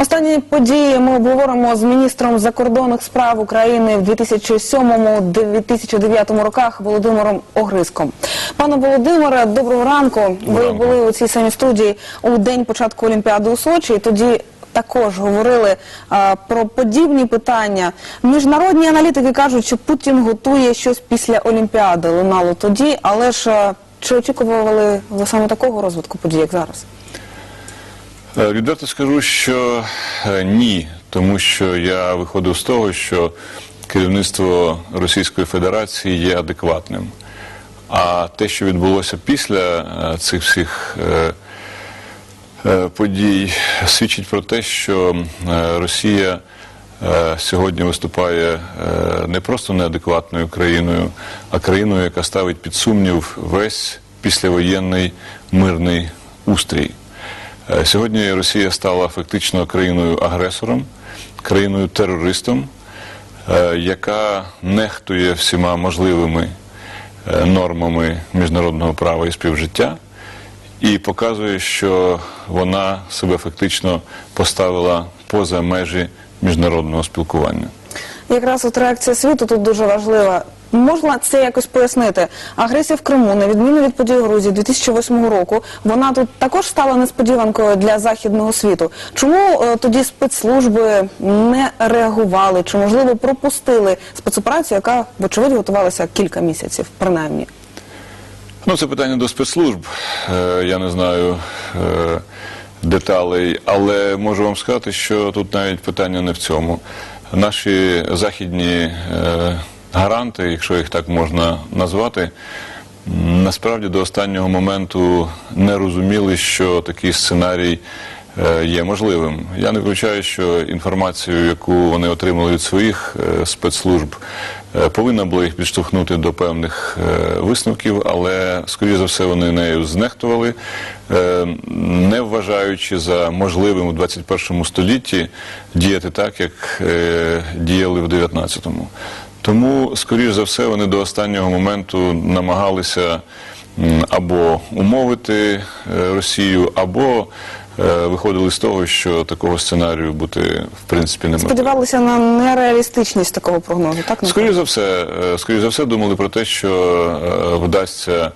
Останні події ми обговоримо з міністром закордонних справ України в 2007-2009 роках Володимиром Огриском. Пане Володимире, доброго ранку. Ви ранку. були у цій самій студії у день початку Олімпіади у Сочі. І тоді також говорили а, про подібні питання. Міжнародні аналітики кажуть, що Путін готує щось після Олімпіади. Лунало тоді, але ж а, чи очікували ви саме такого розвитку подій, як зараз? Е, Відверто скажу, що е, ні, тому що я виходив з того, що керівництво Російської Федерації є адекватним. А те, що відбулося після е, цих всіх подій, свідчить про те, що Росія сьогодні виступає не просто неадекватною країною, а країною, яка ставить під сумнів весь післявоєнний мирний устрій. Е, Сьогодні Росія стала фактично країною-агресором, країною-терористом, е, яка нехтує всіма можливими е, нормами міжнародного права і співжиття, і показує, що вона себе фактично поставила поза межі міжнародного спілкування. Якраз от реакція світу тут дуже важлива. Можна це якось пояснити? Агресія в Криму, на відміну від подій у Грузії 2008 року, вона тут також стала несподіванкою для західного світу. Чому е, тоді спецслужби не реагували чи можливо пропустили спецоперацію, яка вочевидь готувалася кілька місяців, принаймні? Ну, це питання до спецслужб. Е, Я не знаю е, деталей, але можу вам сказати, що тут навіть питання не в цьому. Наші західні е, гаранти, якщо їх так можна назвати, насправді до останнього моменту не розуміли, що такий сценарій е, є можливим. Я не виключаю, що інформацію, яку вони отримали від своїх е, спецслужб, е, повинна була їх підштовхнути до певних висновків, але скоріше за все вони нею знехтували, не вважаючи за можливим у 21 столітті діяти так, як діяли в 19-му. Тому, скоріш за все, вони до останнього моменту намагалися або умовити е, Росію, або е, виходили з того, що такого сценарію бути в принципі неможливо. Сподівалися на нереалістичність такого прогнозу, так Скоріше за все, е, скоріше за все думали про те, що вдасться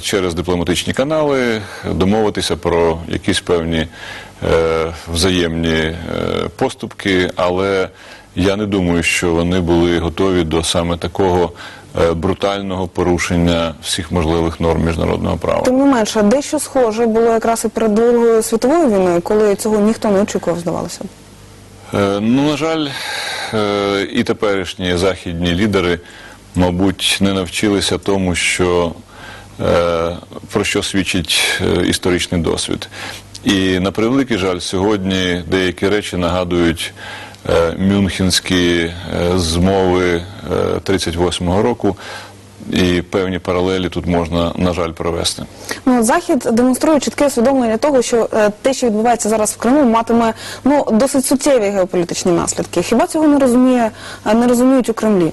через дипломатичні канали домовитися про якісь певні взаємні поступки, але я не думаю, що вони були готові до саме такого е, брутального порушення всіх можливих норм міжнародного права. Тим не менше, дещо схоже було якраз і перед Другою світовою війною, коли цього ніхто не очікував, здавалося. Е, Ну, на жаль, е, і теперішні західні лідери, мабуть, не навчилися тому, що е, про що свідчить е, історичний досвід. І на превеликий жаль, сьогодні деякі речі нагадують мюнхенські е, змови 38-го року, і певні паралелі тут можна, на жаль, провести. Ну, Захід демонструє чітке усвідомлення того, що е, те, що відбувається зараз в Криму, матиме ну досить суттєві геополітичні наслідки. Хіба цього не розуміє, е, не розуміють у Кремлі?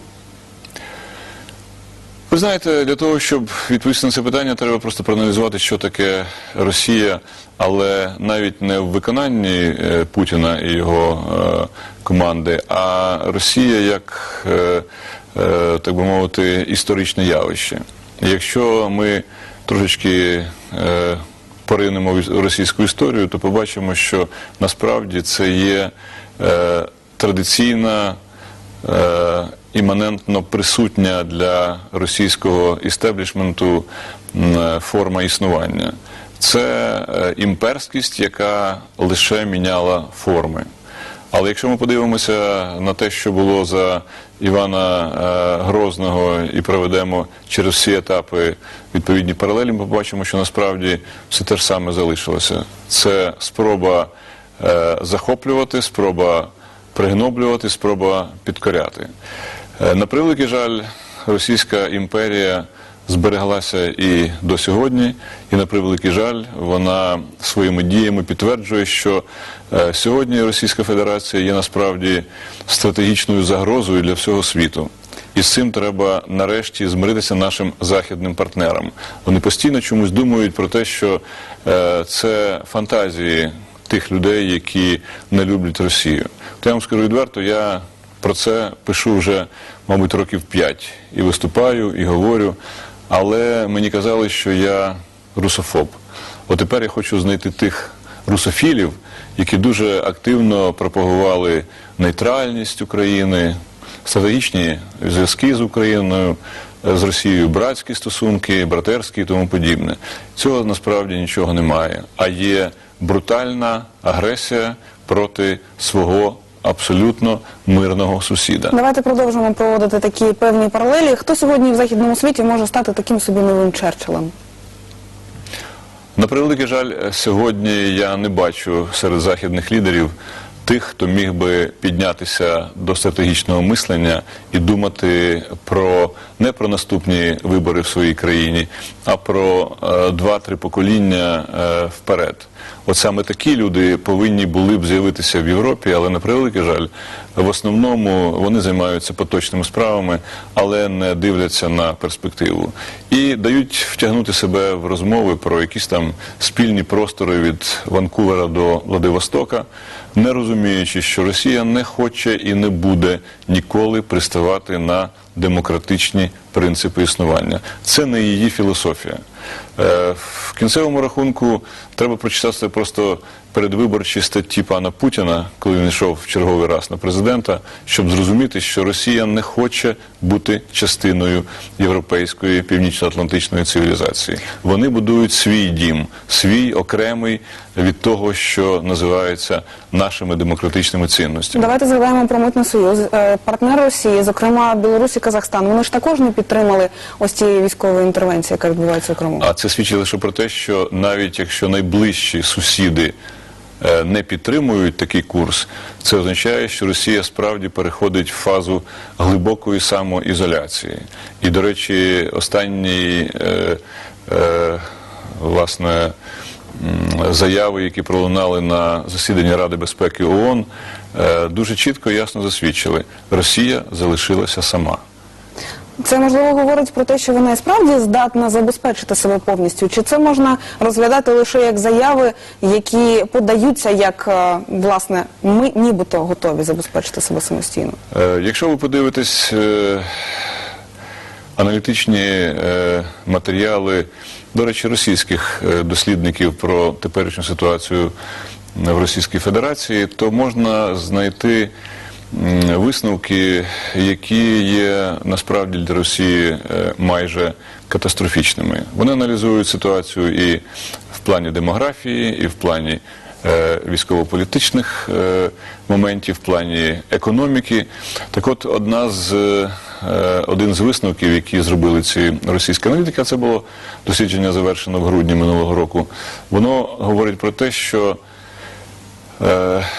Ви знаєте, для того, щоб відповісти на це питання, треба просто проаналізувати, що таке Росія, але навіть не в виконанні е, Путіна і його е, команди, а Росія як, е, так би мовити, історичне явище. Якщо ми трошечки поринемо в російську історію, то побачимо, що насправді це є традиційна іманентно присутня для російського істеблішменту форма існування. Це е, імперськість, яка лише міняла форми. Але якщо ми подивимося на те, що було за Івана е, Грозного і проведемо через всі етапи відповідні паралелі, ми побачимо, що насправді все те ж саме залишилося. Це спроба е, захоплювати, спроба пригноблювати, спроба підкоряти. Е, На превеликий жаль, Російська імперія збереглася і до сьогодні, і на превеликий жаль, вона своїми діями підтверджує, що е, сьогодні Російська Федерація є насправді стратегічною загрозою для всього світу. І з цим треба нарешті змиритися нашим західним партнерам. Вони постійно чомусь думають про те, що е, це фантазії тих людей, які не люблять Росію. То я вам скажу відверто, я про це пишу вже, мабуть, років п'ять і виступаю, і говорю, але мені казали, що я русофоб. От тепер я хочу знайти тих русофілів, які дуже активно пропагували нейтральність України, стратегічні зв'язки з Україною, з Росією, братські стосунки, братерські і тому подібне. Цього насправді нічого немає. А є брутальна агресія проти свого абсолютно мирного сусіда. Давайте продовжимо проводити такі певні паралелі. Хто сьогодні в західному світі може стати таким собі новим Черчиллем? На превеликий жаль, сьогодні я не бачу серед західних лідерів тих, хто міг би піднятися до стратегічного мислення і думати про не про наступні вибори в своїй країні, а про е, два-три покоління е, вперед. От саме такі люди повинні були б з'явитися в Європі, але на превеликий жаль, в основному вони займаються поточними справами, але не дивляться на перспективу і дають втягнути себе в розмови про якісь там спільні простори від Ванкувера до Владивостока, не розуміючи, що Росія не хоче і не буде ніколи приставати на демократичні принципи існування. Це не її філософія. Е, В кінцевому рахунку треба прочитати просто передвиборчі статті пана Путіна, коли він йшов в черговий раз на президента, щоб зрозуміти, що Росія не хоче бути частиною європейської північно-атлантичної цивілізації. Вони будують свій дім, свій окремий від того, що називається нашими демократичними цінностями. Давайте згадаємо про митний союз. Е, Партнери Росії, зокрема Білорусь і Казахстан, вони ж також не підтримали ось цієї військової інтервенції, яка відбувається в Криму. А це свідчить лише про те, що навіть якщо найближчі сусіди е, не підтримують такий курс, це означає, що Росія справді переходить в фазу глибокої самоізоляції. І, до речі, останні е, е, власне заяви, які пролунали на засіданні Ради безпеки ООН, е, дуже чітко і ясно засвідчили, Росія залишилася сама. Це можливо говорить про те, що вона і справді здатна забезпечити себе повністю. Чи це можна розглядати лише як заяви, які подаються як е, власне ми нібито готові забезпечити себе самостійно? Е, Якщо ви подивитесь е, аналітичні матеріали, до речі, російських дослідників про теперішню ситуацію в Російській Федерації, то можна знайти висновки, які є насправді для Росії е, майже катастрофічними. Вони аналізують ситуацію і в плані демографії, і в плані е, військово-політичних е, моментів, в плані економіки. Так от, одна з, один з висновків, які зробили ці російські аналітики, а це було дослідження завершено в грудні минулого року, воно говорить про те, що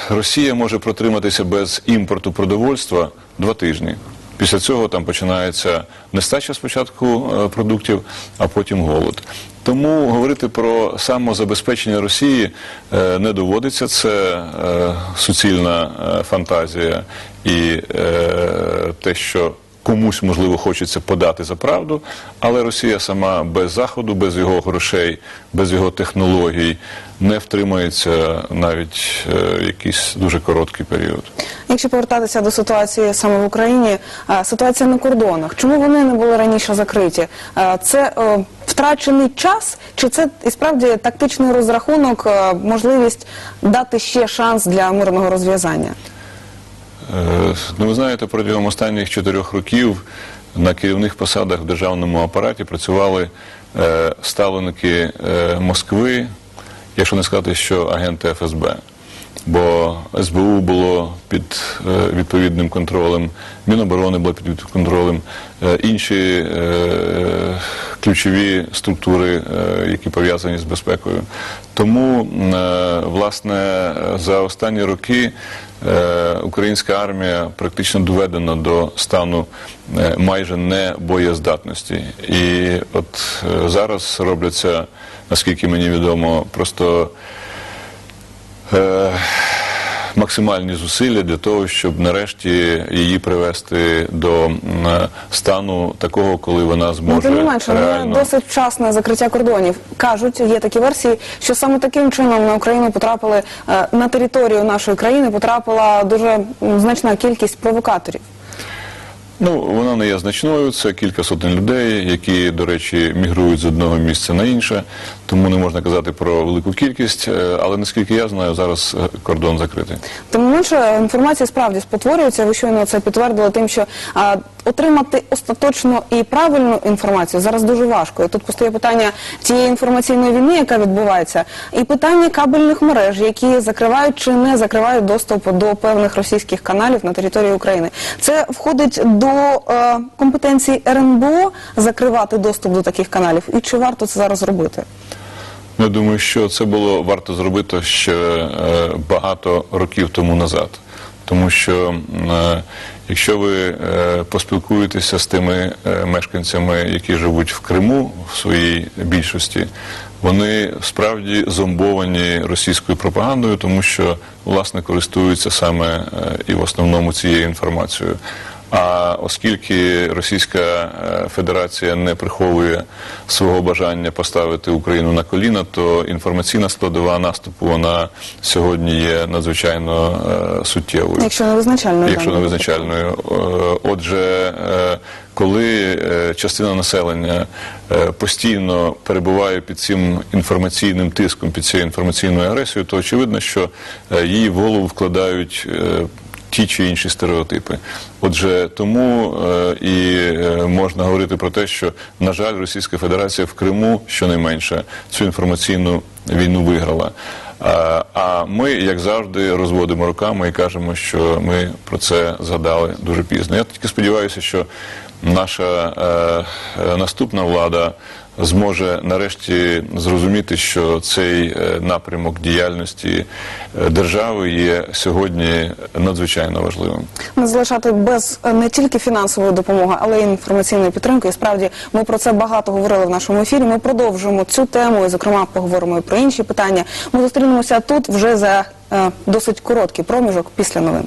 Росія може протриматися без імпорту продовольства два тижні. Після цього там починається нестача спочатку е, продуктів, а потім голод. Тому говорити про самозабезпечення Росії е, не доводиться. Це е, суцільна е, фантазія і е, те, що комусь можливо хочеться подати за правду, але Росія сама без заходу, без його грошей, без його технологій не втримається навіть е, якийсь дуже короткий період. Якщо повертатися до ситуації саме в Україні, е, ситуація на кордонах, чому вони не були раніше закриті? Е, Це е, втрачений час, чи це і справді тактичний розрахунок, е, можливість дати ще шанс для мирного розв'язання? Е, Ну, ви знаєте, протягом останніх чотирьох років на керівних посадах в державному апараті працювали е, ставленики е, Москви, якщо не сказати, що агенти ФСБ. Бо СБУ було під е, відповідним контролем, Міноборони було під контролем, е, інші е, ключові структури, які пов'язані з безпекою. Тому, власне, за останні роки українська армія практично доведена до стану майже небоєздатності. І от зараз робляться, наскільки мені відомо, просто максимальні зусилля для того, щоб нарешті її привести до стану такого, коли вона Ну, зможе тим не менше, реально. не досить вчасне закриття кордонів. Кажуть, є такі версії, що саме таким чином на Україну потрапили е, на територію нашої країни потрапила дуже значна кількість провокаторів. Ну, вона не є значною, це кілька сотень людей, які, до речі, мігрують з одного місця на інше, тому не можна казати про велику кількість, е, але наскільки я знаю, зараз е, кордон закритий. Тим менше, інформація справді спотворюється. Ви щойно це підтвердили тим, що а, отримати остаточну і правильну інформацію зараз дуже важко. І тут постає питання тієї інформаційної війни, яка відбувається, і питання кабельних мереж, які закривають чи не закривають доступ до певних російських каналів на території України. Це входить до е, компетенції РНБО закривати доступ до таких каналів. І чи варто це зараз робити? Я думаю, що це було варто зробити ще е, багато років тому назад. Тому що е, якщо ви е, поспілкуєтеся з тими е, мешканцями, які живуть в Криму в своїй більшості, вони справді зомбовані російською пропагандою, тому що власне користуються саме е, і в основному цією інформацією. А оскільки Російська е, Федерація не приховує свого бажання поставити Україну на коліна, то інформаційна складова наступу вона сьогодні є надзвичайно е, суттєвою. Якщо не визначально, Якщо не визначальною. Е, Отже, коли частина населення постійно перебуває під цим інформаційним тиском, під цією інформаційною агресією, то очевидно, що її в голову вкладають. Е, Ті чи інші стереотипи. Отже, тому е, і е, можна говорити про те, що, на жаль, Російська Федерація в Криму щонайменше цю інформаційну війну виграла. А, а ми, як завжди, розводимо руками і кажемо, що ми про це згадали дуже пізно. Я тільки сподіваюся, що наша е, е, наступна влада зможе нарешті зрозуміти, що цей е, напрямок діяльності е, держави є сьогодні надзвичайно важливим. не залишати без е, не тільки фінансової допомоги, але й інформаційної підтримки. І справді ми про це багато говорили в нашому ефірі. Ми продовжуємо цю тему, і зокрема поговоримо і про інші питання. Ми зустрінемося тут вже за е, досить короткий проміжок після новин.